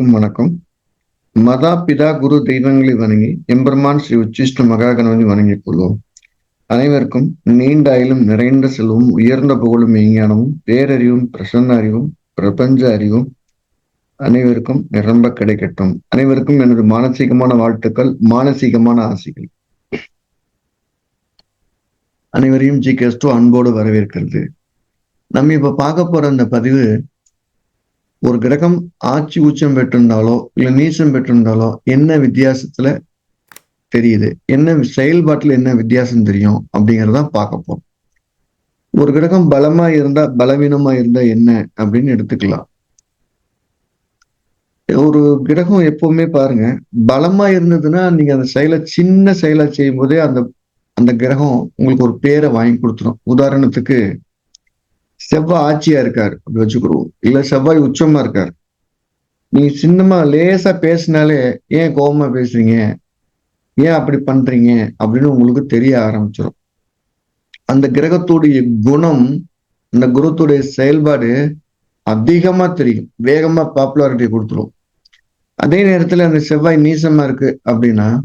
அனைவருக்கும் வணக்கம். மதா பிதா குரு தெய்வங்களை வணங்கி எம்பெருமான் ஸ்ரீ உச்சிஷ்ட மகா வணங்கிக் கொள்வோம். அனைவருக்கும் நீண்ட ஆயிலும் நிறைந்த செல்வம் உயர்ந்த புகழும் மெய்ஞானமும் பேரறிவும் பிரசன்ன அறிவும் பிரபஞ்ச அறிவும் அனைவருக்கும் நிரம்ப கிடைக்கட்டும். அனைவருக்கும் எனது மானசீகமான வாழ்த்துக்கள் மானசீகமான ஆசைகள். அனைவரையும் ஜி கெஸ்டோ அன்போடு வரவேற்கிறது. நம்ம இப்ப பார்க்க போற அந்த பதிவு ஒரு கிரகம் ஆட்சி உச்சம் பெற்றிருந்தாலோ இல்ல நீச்சம் பெற்றிருந்தாலோ என்ன வித்தியாசத்துல தெரியுது? என்ன செயல்பாட்டில் என்ன வித்தியாசம் தெரியும்? அப்படிங்கறத பார்க்க போறோம். ஒரு கிரகம் பலமா இருந்தா பலவீனமா இருந்தா என்ன? அப்படின்னு எடுத்துக்கலாம். ஒரு கிரகம் எப்பவுமே பாருங்க பலமா இருந்ததுன்னா நீங்க அந்த செயலை சின்ன செயலை செய்யும் போதே அந்த அந்த கிரகம் உங்களுக்கு ஒரு பேரை வாங்கி கொடுத்துரும். உதாரணத்துக்கு செவ்வாய் ஆட்சியா இருக்காரு அப்படி வச்சுக்கிடுவோம். இல்ல செவ்வாய் உச்சமா இருக்காரு. நீ சின்னமா லேசா பேசினாலே ஏன் கோபமா பேசுறீங்க? ஏன் அப்படி பண்றீங்க? அப்படின்னு உங்களுக்கு தெரிய ஆரம்பிச்சிடும் அந்த கிரகத்துடைய குணம் அந்த குருத்துடைய செயல்பாடு அதிகமா தெரியும். வேகமா பாப்புலாரிட்டி கொடுத்துரும். அதே நேரத்துல அந்த செவ்வாய் நீசமா இருக்கு அப்படின்னா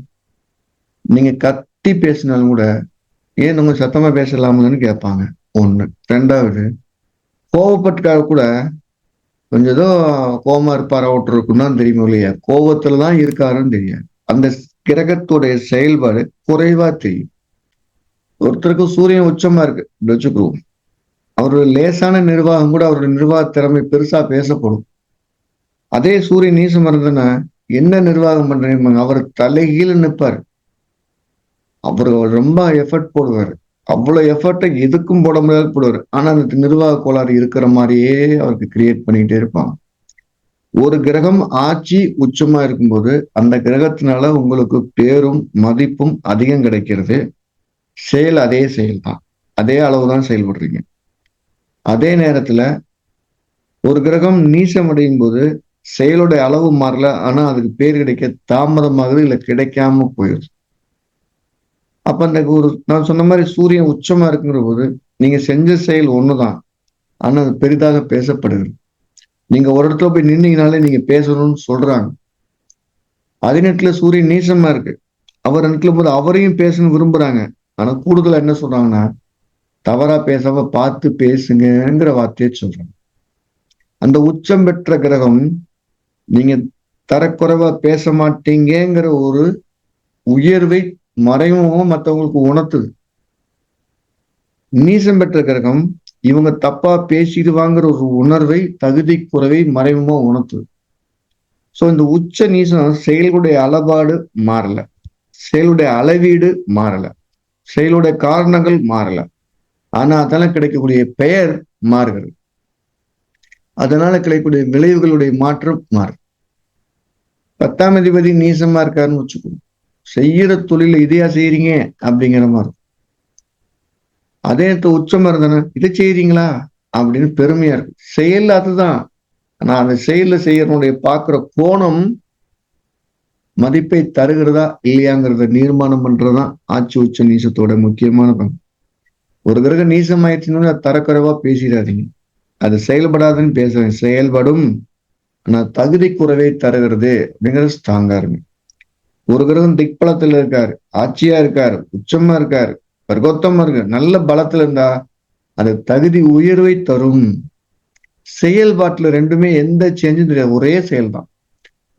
நீங்க கத்தி பேசினாலும் கூட ஏன் உங்க சத்தமா பேசலாம்னு கேட்பாங்க. ஒண்ணு. ரெண்டாவது கோவப்பட்டுட்டா கூட கொஞ்சம் ஏதோ கோபமா இருப்பாரா ஒருத்தருக்குன்னு தெரியுமோ இல்லையா? கோபத்துல தான் இருக்காருன்னு தெரியாது. அந்த கிரகத்துடைய செயல்பாடு குறைவா தெரியும். ஒருத்தருக்கு சூரியன் உச்சமா இருக்கு. வச்சுக்குவோம் அவருடைய லேசான நிர்வாகம் கூட அவருடைய நிர்வாக திறமை பெருசா பேசப்படும். அதே சூரியன் நீசம் இருந்ததுன்னா என்ன நிர்வாகம் பண்றீங்க? அவர் தலைகீழ நிற்பார் அவர் ரொம்ப எஃபர்ட் போடுவார். அவ்வளவு எஃபர்ட்டை எதுக்கும் போட முடியாது போடுவார். ஆனால் அந்த நிர்வாக கோளாறு இருக்கிற மாதிரியே அவருக்கு கிரியேட் பண்ணிக்கிட்டே இருப்பாங்க. ஒரு கிரகம் ஆட்சி உச்சமா இருக்கும்போது அந்த கிரகத்தினால உங்களுக்கு பேரும் மதிப்பும் அதிகம் கிடைக்கிறது. செயல் அதே செயல் தான். அதே அளவுதான் செயல்படுறீங்க. அதே நேரத்துல ஒரு கிரகம் நீசம் அடையும் போது செயலுடைய அளவு மாறல. ஆனா அதுக்கு பேர் கிடைக்க தாமதமாகுது இல்லை கிடைக்காம போயிடுது அப்ப அந்த ஒரு நான் சொன்ன மாதிரி சூரியன் உச்சமா இருக்குங்கிற போது நீங்க செஞ்ச செயல் ஒண்ணுதான். ஆனா அது பெரிதாக பேசப்படுகிறது. நீங்க ஒரு இடத்துல போய் நின்னீங்கனாலே நீங்க பேசணும்னு சொல்றாங்க. அதே நேரத்துல சூரியன் நீசமா இருக்கு. அவர் இடத்துல போது அவரையும் பேசணும்னு விரும்புறாங்க. ஆனா கூடுதலா என்ன சொல்றாங்கன்னா தவறா பேசாம பார்த்து பேசுங்கிற வார்த்தையை சொல்றாங்க. அந்த உச்சம் பெற்ற கிரகம் நீங்க தரக்குறைவா பேச மாட்டீங்கிற ஒரு உயர்வை மறைமுகமும் மற்றவங்களுக்கு உணர்த்துது. நீசம் பெற்ற கிரகம் இவங்க தப்பா பேசிடுவாங்கிற ஒரு உணர்வை தகுதி குறைவை மறைமுகமா உணர்த்துது. சோ இந்த உச்ச நீசம் செயலுடைய அளபாடு மாறல. செயலுடைய அளவீடு மாறல. செயலுடைய காரணங்கள் மாறல. ஆனா அதெல்லாம் கிடைக்கக்கூடிய பெயர் மாறுகிறது. அதனால கிடைக்கக்கூடிய விளைவுகளுடைய மாற்றம் மாறுது. பத்தாம் அதிபதி நீசமா இருக்காருன்னு வச்சுக்கோங்க. செய்யற தொழில இதையா செய்யறீங்க அப்படிங்கிற மாதிரி. அதே உச்சமா இருந்தன இதை செய்யறீங்களா அப்படின்னு பெருமையா இருக்கு. செயல் அதுதான். நான் அந்த செயல்ல செய்யறனுடைய பாக்குற கோணம் மதிப்பை தருகிறதா இல்லையாங்கிறத நிர்மாணம் பண்றதுதான் ஆட்சி உச்ச நீசத்தோட முக்கியமான பங்கு. ஒரு கிரக நீசமாயிடுச்சுன்னு தரக்குறைவா பேசிடாதீங்க. அது செயல்படாதுன்னு பேசுறேன். செயல்படும். ஆனா தகுதி குறைவை தருகிறது அப்படிங்கிறது ஸ்ட்ராங்கா இருக்கு. ஒரு கிரகம் திக்பலத்துல இருக்காரு ஆட்சியா இருக்காரு உச்சமா இருக்காரு வர்க்கோத்தமா இருக்கு நல்ல பலத்துல இருந்தா அது தகுதி உயர்வை தரும். செயல்பாட்டுல ரெண்டுமே எந்த சேஞ்சும் தெரியாது ஒரே செயல் தான்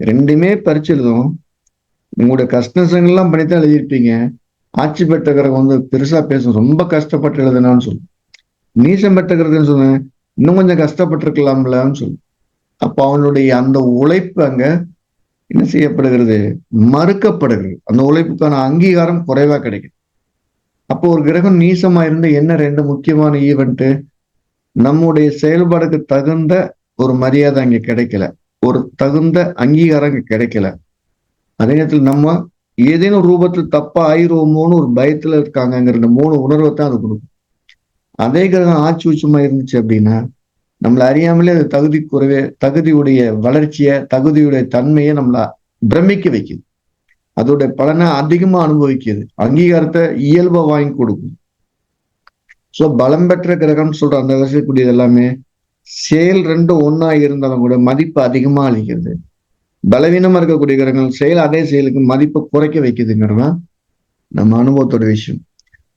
ரெண்டுமே பறிச்சு எழுதும் உங்களுடைய கஷ்டங்கள்லாம் பண்ணித்தான் எழுதியிருப்பீங்க. ஆட்சி பெற்ற கிரகம் வந்து பெருசா பேசும் ரொம்ப கஷ்டப்பட்டு எழுதுனான்னு சொல்லும் நீசம் பெற்ற கிரகம்னு சொன்னேன் இன்னும் கொஞ்சம் கஷ்டப்பட்டிருக்கலாம்லன்னு சொல்லும் அப்போ அவனுடைய அந்த உழைப்பு அங்க என்ன செய்யப்படுகிறது? மறுக்கப்படுகிறது. அந்த உழைப்புக்கான அங்கீகாரம் குறைவா கிடைக்கும். அப்போ ஒரு கிரகம் நீசமா இருந்து என்ன ரெண்டு முக்கியமான ஈவெண்ட்டு நம்முடைய செயல்பாடுக்கு தகுந்த ஒரு மரியாதை அங்கே கிடைக்கல. ஒரு தகுந்த அங்கீகாரம் அங்கே கிடைக்கல. அதே நேரத்தில் நம்ம ஏதேனும் ரூபத்தில் தப்பா ஆயிரோமோன்னு ஒரு பயத்துல இருக்காங்கிற மூணு உணர்வை தான் அது கொடுக்கும். அதே கிரகம் ஆட்சி உச்சமா இருந்துச்சு அப்படின்னா நம்மளை அறியாமலே அது தகுதி குறைவே தகுதியுடைய வளர்ச்சியை தகுதியுடைய தன்மையை நம்மள பிரமிக்க வைக்குது. அதோடைய பலனை அதிகமா அனுபவிக்குது. அங்கீகாரத்தை இயல்பா வாங்கி கொடுக்கும். சோ பலம் பெற்ற கிரகம் சொல்ற அந்த வசதிக்கூடியது எல்லாமே செயல் ரெண்டும் ஒன்னா இருந்தாலும் கூட மதிப்பு அதிகமா அளிக்கிறது. பலவீனமா இருக்கக்கூடிய கிரகங்கள் செயல் அதே செயலுக்கு மதிப்பை குறைக்க வைக்குதுங்கிறதான் நம்ம அனுபவத்தோட விஷயம்.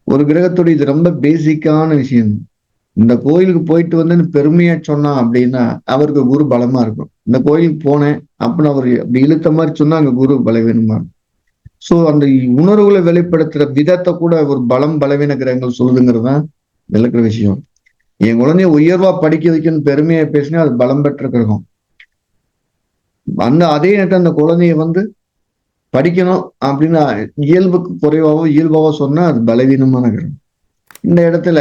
ஒரு கிரகத்தோட இது ரொம்ப பேசிக்கான விஷயம். இந்த கோயிலுக்கு போயிட்டு வந்து பெருமையா சொன்னான் அப்படின்னா அவருக்கு குரு பலமா இருக்கும். இந்த கோயிலுக்கு போனேன் அப்படின்னு அவர் அப்படி இழுத்த மாதிரி சொன்னா அங்க குரு பலவீனமா சோ அந்த உணர்வுகளை வெளிப்படுத்துற விதத்தை கூட ஒரு பலம் பலவீன கிரகங்கள் சொல்லுதுங்கிறது தான் விளக்குற விஷயம். என் குழந்தைய உயர்வா படிக்க வைக்கணும்னு பெருமையா பேசினா அது பலம் பெற்ற கிரகம். அந்த அதே நேரத்தில் அந்த குழந்தைய வந்து படிக்கணும் அப்படின்னா இயல்புக்கு குறைவாவோ இயல்பாவோ சொன்னா அது பலவீனமான கிரகம். இந்த இடத்துல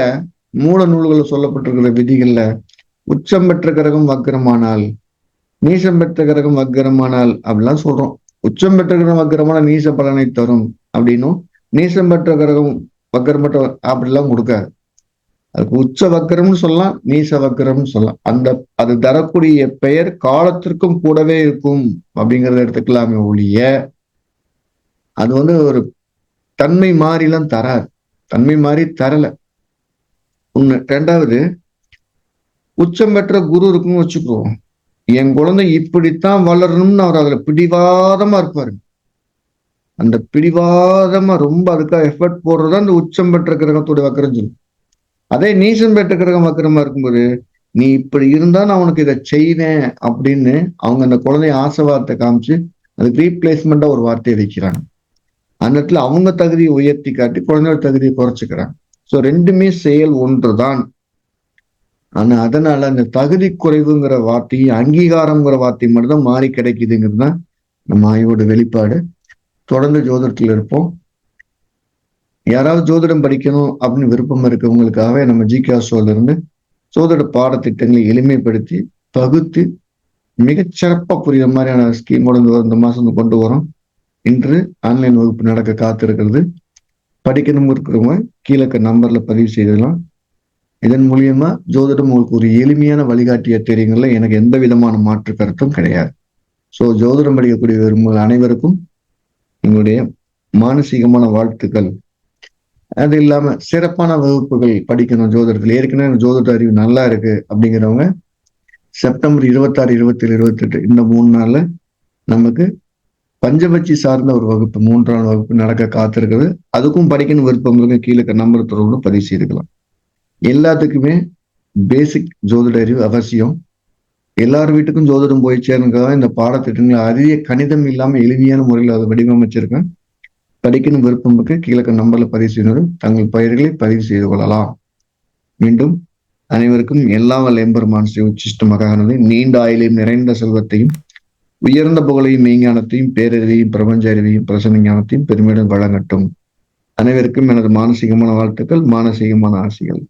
மூல நூல்களில் சொல்லப்பட்டிருக்கிற விதிகள்ல உச்சம் பெற்ற கிரகம் வக்கரமானால் நீசம் பெற்ற கிரகம் வக்கரமானால் அப்படிலாம் சொல்றோம். உச்சம் பெற்ற கிரகம் வக்கரமான நீச பலனை தரும் அப்படின்னும் நீசம் பெற்ற கிரகம் வக்கரம் பெற்ற அப்படிலாம் கொடுக்காது. அதுக்கு உச்ச வக்கரம்னு சொல்லலாம் நீச வக்கரம்னு சொல்லலாம். அந்த அது தரக்கூடிய பெயர் காலத்திற்கும் கூடவே இருக்கும் அப்படிங்கிறத எடுத்துக்கலாமே ஒழிய அது வந்து ஒரு தன்மை மாறிலாம் தராது. தன்மை மாறி தரல. ஒன்று ரெண்டாவது உச்சம் பெற்ற குரு இருக்குன்னு வச்சுக்குவோம் என் குழந்தை இப்படித்தான் வளரணும்னு அவர் அதுல பிடிவாதமா இருப்பாரு. அந்த பிடிவாதமா ரொம்ப அதுக்காக எஃபர்ட் போடுறதா அந்த உச்சம் பெற்ற கிரகத்தோட வக்கரம் சொல்லும். அதே நீசம் பெற்ற கிரகம் வக்கரமா இருக்கும்போது நீ இப்படி இருந்தா நான் உனக்கு இதை செய்வேன் அப்படின்னு அவங்க அந்த குழந்தைய ஆசைவாதத்தை காமிச்சு அதுக்கு ரீப்ளேஸ்மெண்ட்டாக ஒரு வார்த்தையை வைக்கிறாங்க. அந்த இடத்துல அவங்க தகுதியை உயர்த்தி காட்டி குழந்தையோட தகுதியை குறைச்சிக்கிறாங்க. ஸோ ரெண்டுமே செயல் ஒன்று தான் ஆனா அதனால அந்த தகுதி குறைவுங்கிற வார்த்தையும் அங்கீகாரம்ங்கிற வார்த்தை மட்டும் தான் மாறி கிடைக்குதுங்கிறது தான் நம்ம ஆய்வோட வெளிப்பாடு. தொடர்ந்து ஜோதிடத்தில் இருப்போம். யாராவது ஜோதிடம் படிக்கணும் அப்படின்னு விருப்பம் இருக்கவங்களுக்காக நம்ம ஜி கேசோல இருந்து ஜோதிட பாடத்திட்டங்களை எளிமைப்படுத்தி பகுத்து மிகச்சிறப்பாக புரியுற மாதிரியான ஸ்கீமோட இந்த மாசம் கொண்டு வரோம். இன்று ஆன்லைன் வகுப்பு நடக்க காத்திருக்கிறது. படிக்கணும் இருக்கிறவங்க கீழே நம்பர்ல பதிவு செய்தலாம். இதன் மூலியமா ஜோதிடம் உங்களுக்கு ஒரு எளிமையான வழிகாட்டிய தெரியுங்கள்ல எனக்கு எந்த விதமான மாற்று கருத்தும் கிடையாது. ஸோ ஜோதிடம் படிக்கக்கூடிய விரும்புகள் அனைவருக்கும் எங்களுடைய மானசீகமான வாழ்த்துக்கள். அது இல்லாம சிறப்பான வகுப்புகள் படிக்கணும் ஜோதிடத்தில் ஏற்கனவே ஜோதிட அறிவு நல்லா இருக்கு அப்படிங்கிறவங்க செப்டம்பர் இருபத்தாறு இருபத்தேழு இருபத்தெட்டு இந்த மூணு நாள்ல நமக்கு பஞ்சபட்சி சார்ந்த ஒரு வகுப்பு மூன்றாம் வகுப்பு நடக்க காத்திருக்குது. அதுக்கும் படிக்கணும் விருப்பம் இருக்கு கீழே நம்பர் தொடர்பு பதிவு செய்துக்கலாம். எல்லாத்துக்குமே பேசிக் ஜோதிட அறிவு அவசியம். எல்லார் வீட்டுக்கும் ஜோதிடம் போய் சேருங்கிறதா இந்த பாடத்திட்டங்களை அதிக கணிதம் இல்லாமல் எளிமையான முறையில் அதை வடிவமைச்சிருக்கேன். படிக்கணும் விருப்பமுக்கு கீழக்க நம்பரில் நம்பர்ல பதிவு செய்தவர்கள் தங்கள் பயிர்களை பதிவு செய்து கொள்ளலாம். மீண்டும் அனைவருக்கும் எல்லா வல்ல எம்பெருமான் ஸ்ரீ உச்சிஷ்ட மகானதை நீண்ட ஆயிலையும் நிறைந்த செல்வத்தையும் உயர்ந்த புகழையும் மெய்ஞானத்தையும் பேரறிவையும் பிரபஞ்ச அறிவையும் பிரசன ஞானத்தையும் பெருமையுடன் வழங்கட்டும். அனைவருக்கும் எனது மானசீகமான வாழ்த்துக்கள் மானசீகமான ஆசைகள்.